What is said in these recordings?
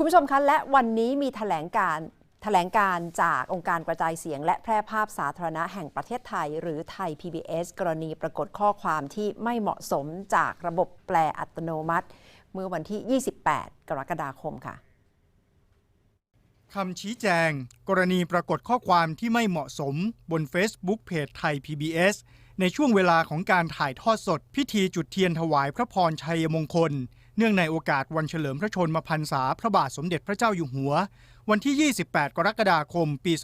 คุณผู้ชมคะและวันนี้มีแถลงการแถลงการจากองค์การกระจายเสียง และแพร่ภาพสาธารณะแห่งประเทศไทย หรือไทย PBS กรณีปรากฏข้อความที่ไม่เหมาะสมจากระบบแปลอัตโนมัติ เมื่อวันที่ 28 กรกฎาคมค่ะคำชี้แจง กรณีปรากฏข้อความที่ไม่เหมาะสมบน Facebook เพจไทย PBS ในช่วงเวลาของการถ่ายทอดสด พิธีจุดเทียนถวายพระพรชัยมงคล เนื่องในโอกาสวันเฉลิมพระชนมพรรษาพระบาทสมเด็จพระเจ้าอยู่หัว วันที่ 28 กรกฎาคม ปี 2563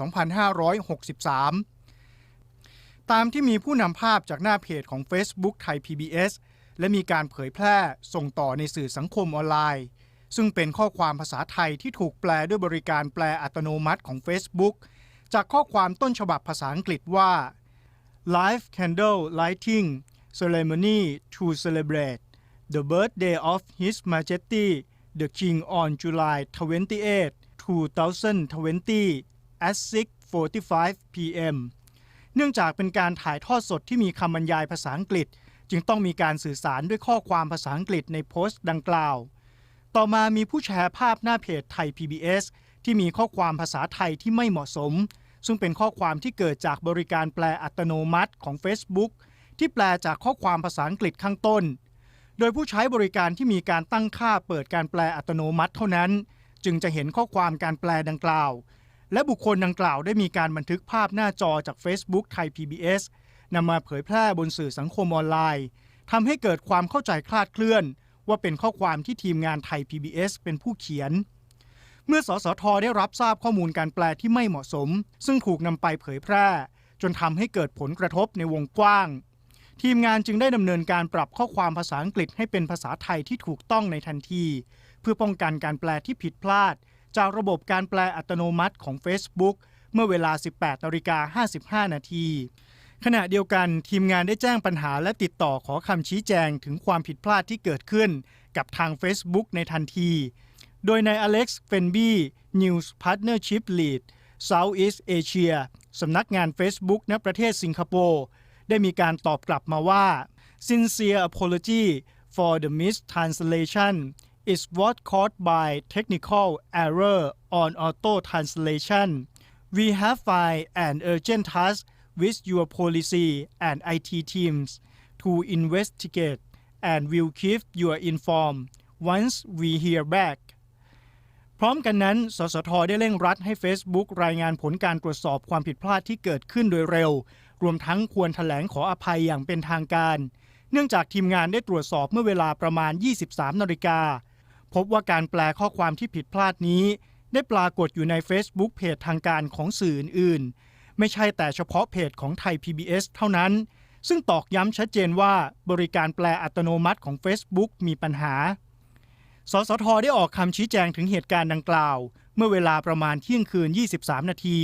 ตามที่มีผู้นำภาพจากหน้าเพจของ Facebook ไทย PBS และมีการเผยแพร่ส่งต่อในสื่อสังคมออนไลน์ ซึ่งเป็นข้อความภาษาไทยที่ถูกแปลด้วยบริการแปลอัตโนมัติของ Facebook จากข้อความต้นฉบับภาษาอังกฤษว่า Live Candle Lighting Ceremony to celebrate the birthday of His Majesty the King on July 28, 2020 at 6:45 p.m. เนื่องจากเป็นการถ่ายทอดสดที่มีคำบรรยายภาษาอังกฤษ จึงต้องมีการสื่อสารด้วยข้อความภาษาอังกฤษในโพสต์ดังกล่าว ต่อมามีผู้แชร์ภาพหน้าเพจไทย PBS ที่มีข้อความภาษาไทยที่ไม่เหมาะสม ซึ่งเป็นข้อความที่เกิดจากบริการแปลอัตโนมัติของ Facebook ที่แปลจากข้อความภาษาอังกฤษข้างต้น โดยผู้ใช้บริการที่มีการตั้งค่าเปิดการแปลอัตโนมัติเท่านั้น จึงจะเห็นข้อความการแปลดังกล่าว และบุคคลดังกล่าวได้มีการบันทึกภาพหน้าจอจาก Facebook ไทย PBS นำมาเผยแพร่บนสื่อสังคมออนไลน์ทำให้เกิดความเข้าใจคลาดเคลื่อน ว่าเป็นข้อความที่ทีมงานไทย PBS เป็นผู้เขียน เมื่อสสทได้รับทราบข้อมูลการแปลที่ไม่เหมาะสม ซึ่งถูกนำไปเผยแพร่ จนทำให้เกิดผลกระทบในวงกว้าง ทีมงานจึงได้ดำเนินการปรับข้อความภาษาอังกฤษให้เป็นภาษาไทยที่ถูกต้องในทันที เพื่อป้องกันการแปลที่ผิดพลาด จากระบบการแปลอัตโนมัติของ Facebook เมื่อเวลา 18นาฬิกา55 นาทีขณะเดียวกันทีมงานได้แจ้งปัญหาและติดต่อขอคำชี้แจงถึงความผิดพลาดที่เกิดขึ้น กับทาง Facebook ในทันที โดยนายอเล็กซ์เฟนบี้ News Partnership Lead Southeast Asia สำนักงาน Facebook ณประเทศสิงคโปร์ ได้มีการตอบกลับมาว่า Sincere apology for the mistranslation is what caused by technical error on auto translation. We have filed an urgent task with your policy and IT teams to investigate and will keep you informed once we hear back. พร้อมกันนั้น สสท ได้เร่งรัดให้ Facebook รายงานผลการตรวจสอบความผิดพลาดที่เกิดขึ้นโดยเร็ว รวมทั้งควรถแถลงขออภัยอย่างเป็นทางการ เนื่องจากทีมงานได้ตรวจสอบเมื่อเวลาประมาณ 23นาฬิกาพบว่าการแปลข้อความที่ผิดพลาดนี้ ได้ปรากฏอยู่ใน Facebook เพจทางการของสื่ออื่นๆ ไม่ใช่แต่เฉพาะเพจของไทย PBS เท่านั้น ซึ่งตอกย้ำชัดเจนว่าบริการแปลอัตโนมัติของ Facebook มีปัญหา สสทได้ออกคำชี้แจงถึงเหตุการณ์ดังกล่าว เมื่อเวลาประมาณเที่ยงคืน 23 นาที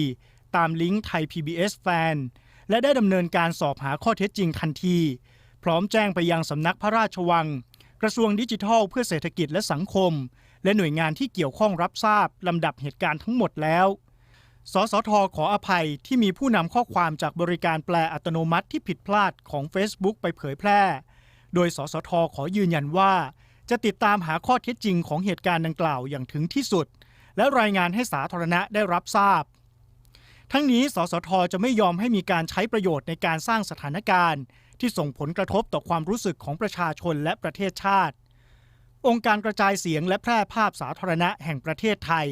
ตามลิงก์ไทย PBS Fan และได้ดำเนินการสอบหาข้อเท็จจริงทันที พร้อมแจ้งไปยังสำนักพระราชวัง กระทรวงดิจิทัลเพื่อเศรษฐกิจและสังคม และหน่วยงานที่เกี่ยวข้องรับทราบลำดับเหตุการณ์ทั้งหมดแล้วสสทขออภัยที่มีผู้นำข้อความจากบริการแปลอัตโนมัติที่ผิดพลาดของ Facebook ไปเผยแพร่ โดยสสทขอยืนยันว่า จะติดตามหาข้อเท็จจริงของเหตุการณ์ดังกล่าวอย่างถึงที่สุด และรายงานให้สาธารณะได้รับทราบ ทั้งนี้สสทจะไม่ยอมให้มีการใช้ประโยชน์ในการสร้างสถานการณ์ ที่ส่งผลกระทบต่อความรู้สึกของประชาชนและประเทศชาติ องค์การกระจายเสียงและแพร่ภาพสาธารณะแห่งประเทศไทย